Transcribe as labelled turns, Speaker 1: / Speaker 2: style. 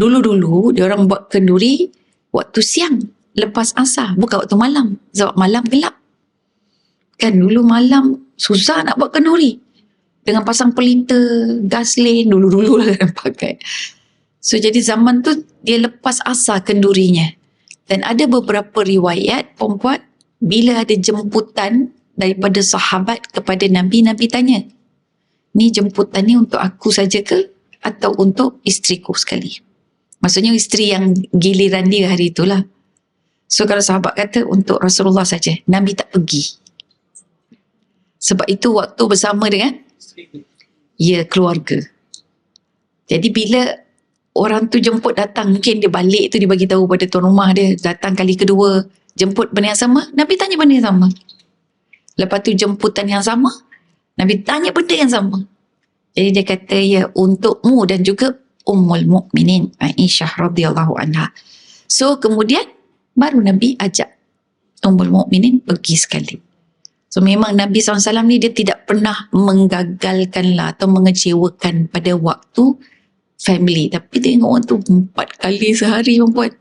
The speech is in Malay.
Speaker 1: Dulu-dulu dia orang buat kenduri waktu siang lepas asar bukan waktu malam sebab malam gelap. Kan dulu malam susah nak buat kenduri. Dengan pasang pelita, gas lane dulu-dulu lah kan pakai. So jadi zaman tu dia lepas asar kendurinya. Dan ada beberapa riwayat perempuan bila ada jemputan daripada sahabat kepada Nabi, Nabi tanya, ni jemputan ni untuk aku saja ke atau untuk isteriku sekali? Maksudnya isteri yang giliran dia hari itulah. So kalau sahabat kata untuk Rasulullah saja, Nabi tak pergi. Sebab itu waktu bersama dengan ya keluarga. Jadi bila orang tu jemput datang, mungkin dia balik tu dia bagi tahu pada tuan rumah dia, datang kali kedua, jemput benda yang sama, Nabi tanya benda yang sama. Lepas tu jemputan yang sama, Nabi tanya benda yang sama. Jadi dia kata ya untukmu dan juga Ummul Mukminin Aisyah radhiyallahu anha. So kemudian baru Nabi ajak Ummul Mukminin pergi sekali. So memang Nabi SAW ni dia tidak pernah menggagalkan lah atau mengecewakan pada waktu family. Tapi tengok orang tu empat kali sehari perempuan.